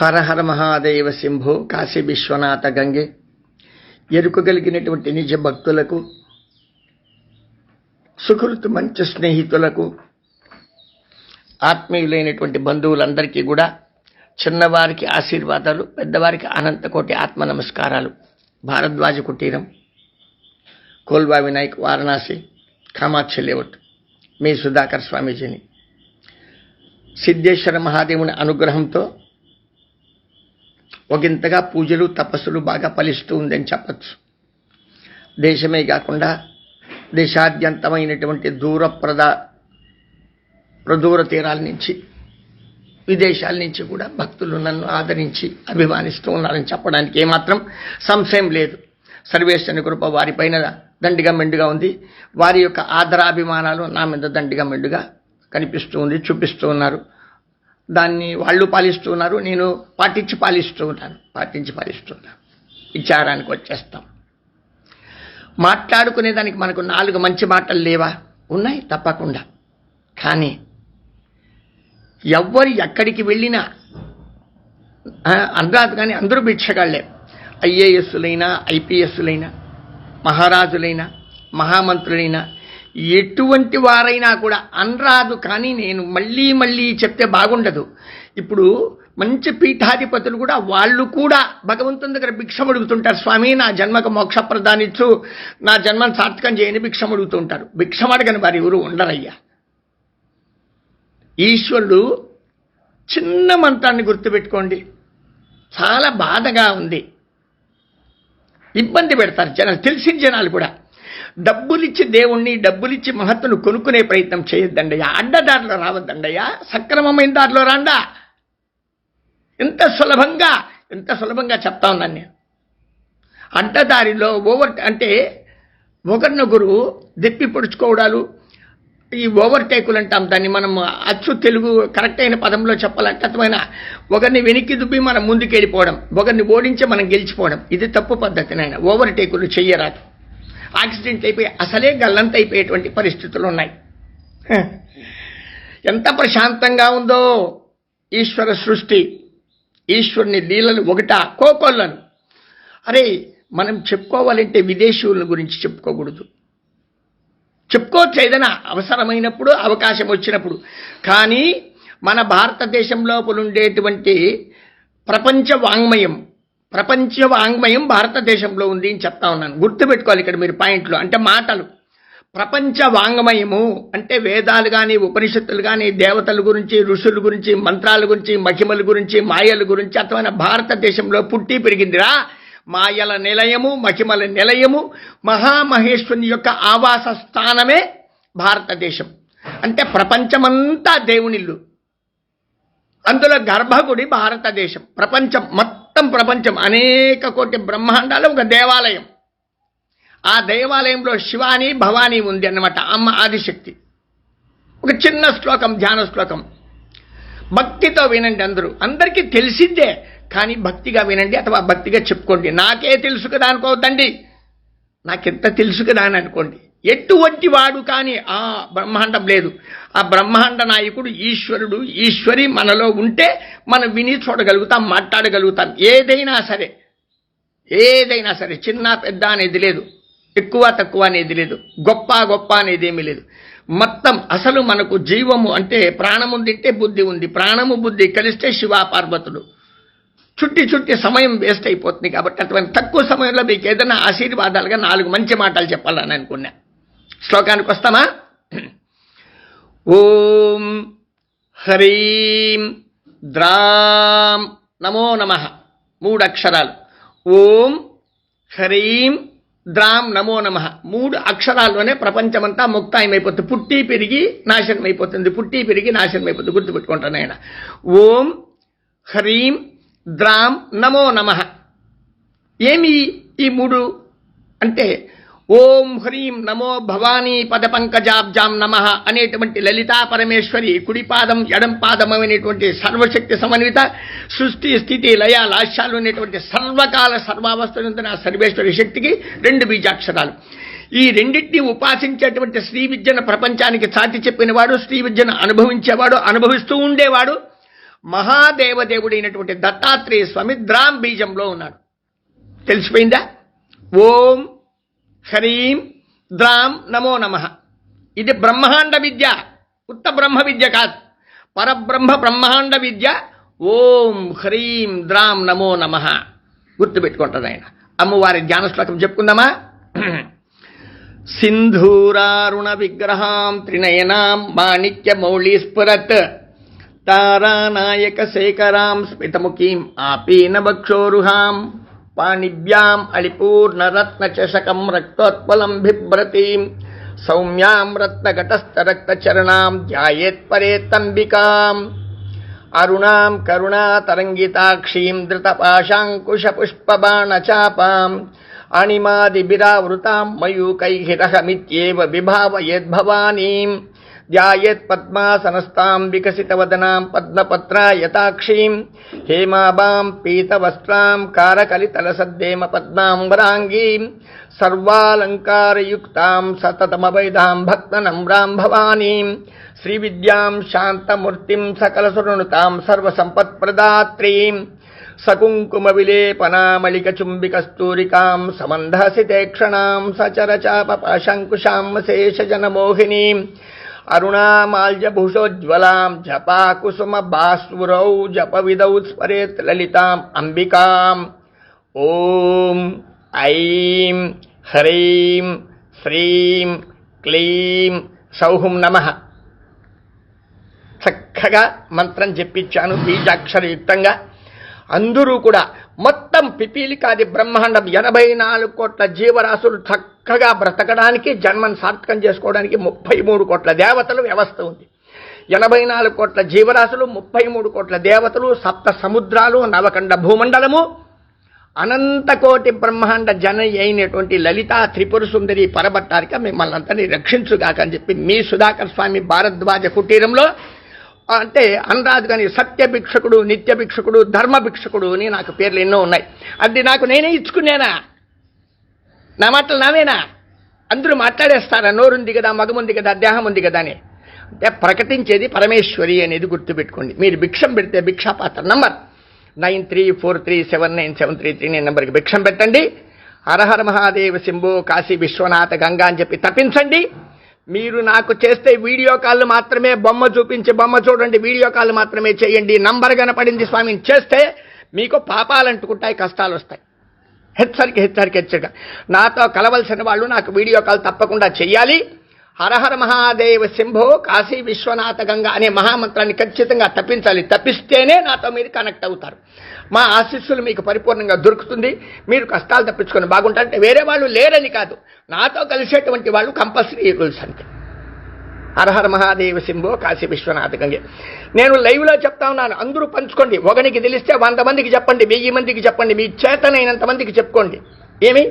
హర హర మహాదేవ శంభో కాశీ విశ్వనాథ గంగే. ఎరుకగలిగినటువంటి నిజ భక్తులకు సుకృతు మంచి స్నేహితులకు ఆత్మీయులైనటువంటి బంధువులందరికీ కూడా చిన్నవారికి ఆశీర్వాదాలు పెద్దవారికి అనంతకోటి ఆత్మ నమస్కారాలు. భారద్వాజ కుటీరం కోల్వా వినాయక్ వారణాసి కామాక్షి లేఅవుట్ మీ సుధాకర్ స్వామీజీని. సిద్ధేశ్వర మహాదేవుని అనుగ్రహంతో ఒకంతగా పూజలు తపస్సులు బాగా ఫలిస్తూ ఉందని చెప్పచ్చు. దేశమే కాకుండా దేశాద్యంతమైనటువంటి దూర ప్రద ప్రదూర తీరాల నుంచి విదేశాల నుంచి కూడా భక్తులు నన్ను ఆదరించి అభిమానిస్తూ ఉన్నారని చెప్పడానికి ఏమాత్రం సంశయం లేదు. సర్వేశ్వరుని కృప వారిపైన దండిగా మెండుగా ఉంది. వారి యొక్క ఆదరాభిమానాలు నా మీద దండిగా మెండుగా కనిపిస్తూ ఉంది చూపిస్తూ ఉన్నారు. దాన్ని వాళ్ళు పాలిస్తూ ఉన్నారు నేను పాటించి పాలిస్తూ ఉన్నాను పాటించి పాలిస్తూ ఉన్నాను విచారానికి వచ్చేస్తాం. మాట్లాడుకునే దానికి మనకు నాలుగు మంచి మాటలు లేవా? ఉన్నాయి తప్పకుండా. కానీ ఎవ్వరు ఎక్కడికి వెళ్ళినా ఆ, అనరాదు కానీ అందరూ భిక్షగాళ్ళే ఐఏఎస్లైనా ఐపీఎస్లైనా మహారాజులైనా మహామంత్రులైనా ఎటువంటి వారైనా కూడా అనరాదు కానీ నేను మళ్ళీ మళ్ళీ చెప్తే బాగుండదు. ఇప్పుడు మంచి పీఠాధిపతులు కూడా వాళ్ళు కూడా భగవంతుని దగ్గర భిక్షం అడుగుతుంటారు. స్వామి నా జన్మకు మోక్ష ప్రదానిచ్చు నా జన్మను సార్థకం చేయని భిక్షం అడుగుతుంటారు. భిక్షం అడగని వారు ఎవరు ఉండరయ్యా? ఈశ్వరుడు చిన్న మంత్రాన్ని గుర్తుపెట్టుకోండి. చాలా బాధగా ఉంది. ఇబ్బంది పెడతారు జనాలు. తెలిసిన జనాలు కూడా. డబ్బులిచ్చి దేవుణ్ణి డబ్బులిచ్చి మహత్తును కొనుక్కునే ప్రయత్నం చేయొద్దండయ్యా. అడ్డదారిలో రావద్దండయ్యా. సక్రమమైన దారిలో రాండా. ఎంత సులభంగా ఎంత సులభంగా చెప్తా ఉన్నాను నేను. అడ్డదారిలో ఓవర్ అంటే ఒకరినొకరు దెప్పి పొడుచుకోవడాలు ఈ ఓవర్టేకులు అంటాం దాన్ని మనం అచ్చు తెలుగు కరెక్ట్ అయిన పదంలో చెప్పాలంటే అర్థమైన ఒకరిని వెనక్కి దుబ్బి మనం ముందుకెళ్ళిపోవడం ఒకరిని ఓడించి మనం గెలిచిపోవడం. ఇది తప్పు పద్ధతి నాయన. ఓవర్టేకులు చెయ్యరాదు. యాక్సిడెంట్ అయిపోయి అసలే గల్లంత అయిపోయేటువంటి పరిస్థితులు ఉన్నాయి ఎంత ప్రశాంతంగా ఉందో ఈశ్వర సృష్టి ఈశ్వరుని లీలలు ఒకట కోకొల్లను. అరే మనం చెప్పుకోవాలంటే విదేశీయుల గురించి చెప్పుకోకూడదు. చెప్పుకోవచ్చు ఏదైనా అవసరమైనప్పుడు అవకాశం వచ్చినప్పుడు. కానీ మన భారతదేశం లోపల ఉండేటువంటి ప్రపంచ వాంగ్మయం ప్రపంచ వాంగ్మయం భారతదేశంలో ఉంది అని చెప్తా ఉన్నాను. గుర్తుపెట్టుకోవాలి ఇక్కడ మీరు పాయింట్లు. అంటే మాటలు. ప్రపంచ వాంగ్మయము అంటే వేదాలు కానీ ఉపనిషత్తులు కానీ దేవతల గురించి ఋషుల గురించి మంత్రాల గురించి మహిమల గురించి మాయల గురించి అర్థమైన భారతదేశంలో పుట్టి పెరిగిందిరా. మాయల నిలయము మహిమల నిలయము మహామహేశ్వరుని యొక్క ఆవాస స్థానమే భారతదేశం. అంటే ప్రపంచమంతా దేవునిల్లు. అందులో గర్భగుడి భారతదేశం. ప్రపంచం మొత్తం ప్రపంచం. అనేక కోటి బ్రహ్మాండాలు ఒక దేవాలయం. ఆ దేవాలయంలో శివాని భవానీ ఉంది అన్నమాట. అమ్మ ఆదిశక్తి. ఒక చిన్న శ్లోకం ధ్యాన శ్లోకం. భక్తితో వినండి అందరూ. అందరికీ తెలిసిందే కానీ భక్తిగా వినండి అథవా భక్తిగా చెప్పుకోండి. నాకే తెలుసు కదా అనుకోవద్దండి. నాకెంత తెలుసు కదా అని అనుకోండి. ఎటువంటి వాడు కానీ ఆ బ్రహ్మాండం లేదు. ఆ బ్రహ్మాండ నాయకుడు ఈశ్వరుడు ఈశ్వరి మనలో ఉంటే మనం విని చూడగలుగుతాం మాట్లాడగలుగుతాం. ఏదైనా సరే ఏదైనా సరే చిన్న పెద్ద అనేది లేదు ఎక్కువ తక్కువ అనేది లేదు గొప్ప గొప్ప అనేది ఏమీ లేదు. మొత్తం అసలు మనకు జీవము అంటే ప్రాణము తింటే బుద్ధి ఉంది. ప్రాణము బుద్ధి కలిస్తే శివ పార్వతుడు చుట్టి చుట్టి సమయం వేస్ట్ అయిపోతుంది కాబట్టి అటువంటి తక్కువ సమయంలో మీకు ఏదైనా ఆశీర్వాదాలుగా నాలుగు మంచి మాటలు చెప్పాలని అనుకున్నా. శ్లోకానికి వస్తామా? ఓం హ్రీం ద్రాం నమో నమ. మూడు అక్షరాలు. ఓం హ్రీం ద్రాం నమో నమ. మూడు అక్షరాల్లోనే ప్రపంచమంతా ముక్తాయం అయిపోతుంది పుట్టి పెరిగి నాశనం అయిపోతుంది పుట్టి పెరిగి నాశనం అయిపోతుంది గుర్తుపెట్టుకుంటాను ఆయన ఓం హ్రీం ద్రాం నమో నమ. ఏమి ఈ మూడు? అంటే ఓం హ్రీం నమో భవానీ పద పంకజాబ్జాం నమ అనేటువంటి లలితా పరమేశ్వరి కుడిపాదం ఎడం అనేటువంటి సర్వశక్తి సమన్విత సృష్టి స్థితి లయ లాస్యాలు అనేటువంటి సర్వకాల సర్వావస్థనందున సర్వేశ్వరి శక్తికి రెండు బీజాక్షరాలు. ఈ రెండింటినీ ఉపాసించేటువంటి శ్రీ విద్యను ప్రపంచానికి చాటి చెప్పినవాడు శ్రీ విద్యను అనుభవించేవాడు అనుభవిస్తూ ఉండేవాడు. మహాదేవదేవుడైనటువంటి దత్తాత్రేయ స్వామి ద్రాం బీజంలో ఉన్నాడు. తెలిసిపోయిందా? ఓం హ్రీం ద్రాం నమో నమ. ఇది బ్రహ్మాండ విద్య. ఉత్త బ్రహ్మ విద్య కాదు. పరబ్రహ్మ బ్రహ్మాండ విద్య. ఓం హ్రీం ద్రాం నమో నమ. గుర్తుపెట్టుకుంటుంది ఆయన. అమ్మవారి ధ్యాన శ్లోకం చెప్పుకుందామా? సింధూరారుణ విగ్రహాం త్రినయనాం మాణిక్య మౌళి స్ఫురత్ తారానాయక శేఖరాం స్మితముఖీం ఆపీన వక్షోరుహాం పాణిభ్యాం అలిపూర్ణరత్నచషకం రక్తోత్పలం బిభ్రతీం సౌమ్యాం రత్నఘటస్థరక్తచరణాం ధ్యాయేత్పరేత్తంబికాం అరుణాం కరుణాతరంగితాక్షీం ధృతపాశాంకుశపుష్పబాణచాపాం అణిమాదిభిరావృతాం మయూకైహిరహమిత్యేవ విభావయేద్భవానీం ధ్యాయేత్ పద్మాసనస్తాం వికసితవదనాం పద్మపత్రాయతాక్షీం హేమాబాం పీతవస్త్రాం కారకలితలసద్దేమ పద్మాంబరాంగీం సర్వాలంకారయుక్తాం సతతమవైదాం భక్తనమ్రాం భవానీం శ్రీవిద్యాం శాంతమూర్తిం సకలసురుణుతాం సర్వసంపత్ప్రదాత్రీం సకుంకుమ విలేపనామళిక చుంబికస్తూరికాం సమంధసితేక్షణాం సచరచాపపాశంకుశాం శేషజనమోహినీం అరుణామాల్యభూషోజ్వలాం జపాకుసుమ బాస్వరౌ జపవిదౌ స్మరేత్ లలితాం అంబికాం ఓం ఐం హ్రీం శ్రీం క్లీం సౌహుం నమ చక్కగా మంత్రం చెప్పించాను బీజాక్షరయుక్తంగా అందరూ కూడా మొత్తం పిపీలికాది బ్రహ్మాండం ఎనభై నాలుగు కోట్ల జీవరాశులు చక్కగా బ్రతకడానికి జన్మను సార్థకం చేసుకోవడానికి ముప్పై మూడు కోట్ల దేవతలు వ్యవస్థ ఉంది. ఎనభై నాలుగు కోట్ల జీవరాశులు ముప్పై మూడు కోట్ల దేవతలు సప్త సముద్రాలు నవకండ భూమండలము అనంతకోటి బ్రహ్మాండ జన అయినటువంటి లలిత త్రిపుర సుందరి పరబట్టారిక మిమ్మల్ని అంతని రక్షించుగాక అని చెప్పి మీ సుధాకర్ స్వామి భారద్వాజ కుటీరంలో అంటే అనరాదు కానీ సత్య భిక్షకుడు నిత్య భిక్షకుడు ధర్మ భిక్షకుడు అని నాకు పేర్లు ఎన్నో ఉన్నాయి. అది నాకు నేనే ఇచ్చుకునేనా? నా మాటలు నావేనా? అందరూ మాట్లాడేస్తారా? నోరుంది కదా మగముంది కదా దేహం ఉంది కదా అని. అంటే ప్రకటించేది పరమేశ్వరి అనేది గుర్తుపెట్టుకోండి. మీరు భిక్షం పెడితే భిక్షాపాత్ర. Number nine three four three seven nine seven three three nine నెంబర్కి భిక్షం పెట్టండి. హరహర మహాదేవ శంభో కాశీ విశ్వనాథ గంగా అని చెప్పి తప్పించండి మీరు నాకు చేస్తే వీడియో కాల్ మాత్రమే బొమ్మ చూపించి బొమ్మ చూడండి వీడియో కాల్ మాత్రమే చేయండి. నంబర్ కనపడింది స్వామిని చేస్తే మీకు పాపాలు అంటుకుంటాయి కష్టాలు వస్తాయి. హెచ్చరిక హెచ్చరిక హెచ్చరిక. నాతో కలవలసిన వాళ్ళు నాకు వీడియో కాల్ తప్పకుండా చెయ్యాలి. హరహర మహాదేవ శంభో కాశీ విశ్వనాథ గంగా అనే మహామంత్రాన్ని ఖచ్చితంగా తప్పించాలి. తప్పిస్తేనే నాతో మీరు కనెక్ట్ అవుతారు. మా ఆశీస్సులు మీకు పరిపూర్ణంగా దొరుకుతుంది. మీరు కష్టాలు తప్పించుకొని బాగుంటారంటే వేరే వాళ్ళు లేరని కాదు. నాతో కలిసేటువంటి వాళ్ళు కంపల్సరీ రూల్స్ అంటే హరహర మహాదేవ శంభో కాశీ విశ్వనాథ గంగే. నేను లైవ్లో చెప్తా ఉన్నాను. అందరూ పంచుకోండి. ఒకనికి తెలిస్తే వంద మందికి చెప్పండి. వెయ్యి మందికి చెప్పండి. మీ చేతనైనంత మందికి చెప్పుకోండి. ఏమి?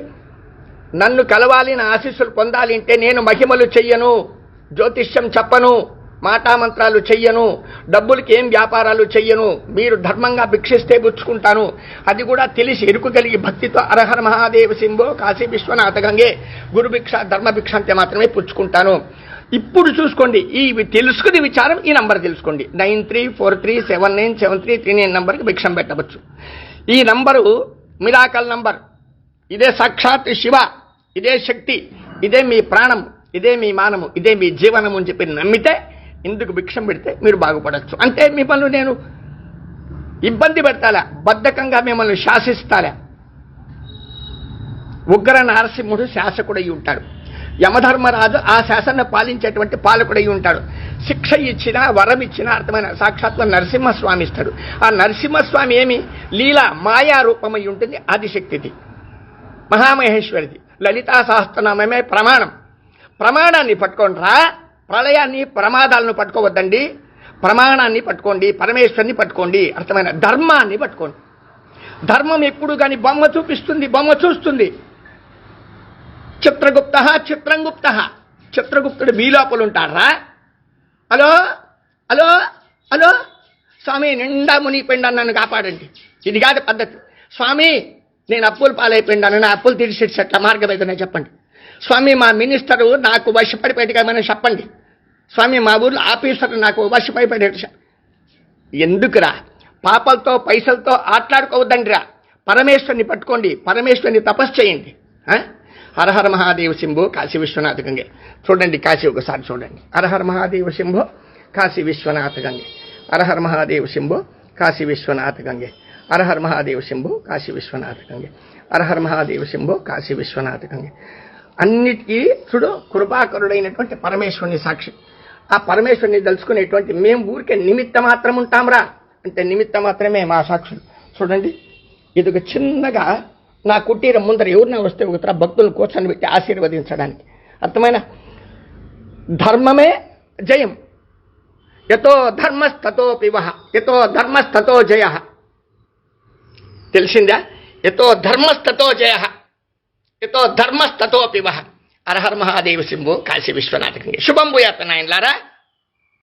నన్ను కలవాలి నా ఆశీస్సులు పొందాలి అంటే నేను మహిమలు చెయ్యను జ్యోతిష్యం చెప్పను మాటామంత్రాలు చెయ్యను డబ్బులకి ఏం వ్యాపారాలు చెయ్యను మీరు ధర్మంగా భిక్షిస్తే పుచ్చుకుంటాను. అది కూడా తెలిసి ఇరుకు కలిగి భక్తితో అరహర మహాదేవ సింబో కాశీ విశ్వనాథ గంగే గురుభిక్ష ధర్మభిక్ష ధర్మ అంతే మాత్రమే పుచ్చుకుంటాను. ఇప్పుడు చూసుకోండి ఈ తెలుసుకునే విచారం ఈ నంబర్ తెలుసుకోండి. Nine three four three seven nine seven three three nine నంబర్కి భిక్షం పెట్టవచ్చు. ఈ నంబరు మిరాకల్ నంబర్. ఇదే సాక్షాత్ శివ. ఇదే శక్తి ఇదే మీ ప్రాణం ఇదే మీ మానము ఇదే మీ జీవనం అని చెప్పి నమ్మితే ఇందుకు భిక్షం పెడితే మీరు బాగుపడచ్చు. అంటే మిమ్మల్ని నేను ఇబ్బంది పెడతాలా బద్ధకంగా మిమ్మల్ని శాసిస్తాలా. ఉగ్ర నరసింహుడు శాసకుడై ఉంటాడు. యమధర్మరాజు ఆ శాసన పాలించేటువంటి పాలకుడై ఉంటాడు. శిక్ష ఇచ్చినా వరం ఇచ్చినా అర్థమైన సాక్షాత్మ నరసింహస్వామి ఇస్తాడు. ఆ నరసింహస్వామి ఏమి? లీల మాయా రూపమై ఉంటుంది ఆదిశక్తిది. మహామహేశ్వరిది. లలితా సహస్రనామమే ప్రమాణం. ప్రమాణాన్ని పట్టుకోండి రా ప్రళయాన్ని ప్రమాదాలను పట్టుకోవద్దండి. ప్రమాణాన్ని పట్టుకోండి పరమేశ్వరిని పట్టుకోండి అర్థమైన ధర్మాన్ని పట్టుకోండి. ధర్మం ఎప్పుడు కానీ బొమ్మ చూపిస్తుంది బొమ్మ చూస్తుంది. చిత్రగుప్త చిత్రంగుప్త. చిత్రగుప్తుడు మీ లోపల ఉంటారా హలో హలో హలో. స్వామి నిండా మునిగిపోయిండా నన్ను కాపాడండి. ఇది కాదు పద్ధతి. స్వామి నేను అప్పులు పాలైపోయిండాను నా అప్పులు తీర్చేసి ఎట్లా మార్గం ఏదైనా చెప్పండి. స్వామి మా మినిస్టరు నాకు వశపడిపోయేట్టుగా చెప్పండి. స్వామి మా ఊర్లో ఆఫీసర్ నాకు వశపడిపోయేట్టు ఎందుకురా? పాపలతో పైసలతో ఆటలాడుకోవద్దండిరా. పరమేశ్వరిని పట్టుకోండి పరమేశ్వరిని తపస్సు చేయండి. హరహర మహాదేవ శంభో కాశీ విశ్వనాథ గంగే. చూడండి కాశీ ఒకసారి చూడండి. హరహర మహాదేవ శంభో కాశీ విశ్వనాథ గంగే. హరహర మహాదేవ శంభో కాశీ విశ్వనాథ గంగే. అరహర్ మహాదేవ శంభో కాశీ విశ్వనాథ గంగే అరహర్ మహాదేవ శంభో కాశీ విశ్వనాథ గంగే అన్నిటికీ చూడు కృపాకరుడైనటువంటి పరమేశ్వరుని సాక్షి. ఆ పరమేశ్వరుని తలుచుకునేటువంటి మేము ఊరికే నిమిత్త మాత్రం ఉంటాంరా? అంటే నిమిత్త మాత్రమే మా సాక్షులు. చూడండి ఇది ఒక చిన్నగా నా కుటీరం ముందర ఎవరినా వస్తే ఒకతర భక్తులు కూర్చొని పెట్టి ఆశీర్వదించడానికి. అర్థమైన? ధర్మమే జయం. యతో ధర్మస్తతో పివ యతో ధర్మస్తతో జయ. తెలిసిందా? ఎతో ధర్మస్తతో జయ. ఎతో ధర్మస్తతో పివ అర్హర్ మహాదేవ శంభు కాశీ విశ్వనాథకంగా శుభం భూయాత నాయనలారా.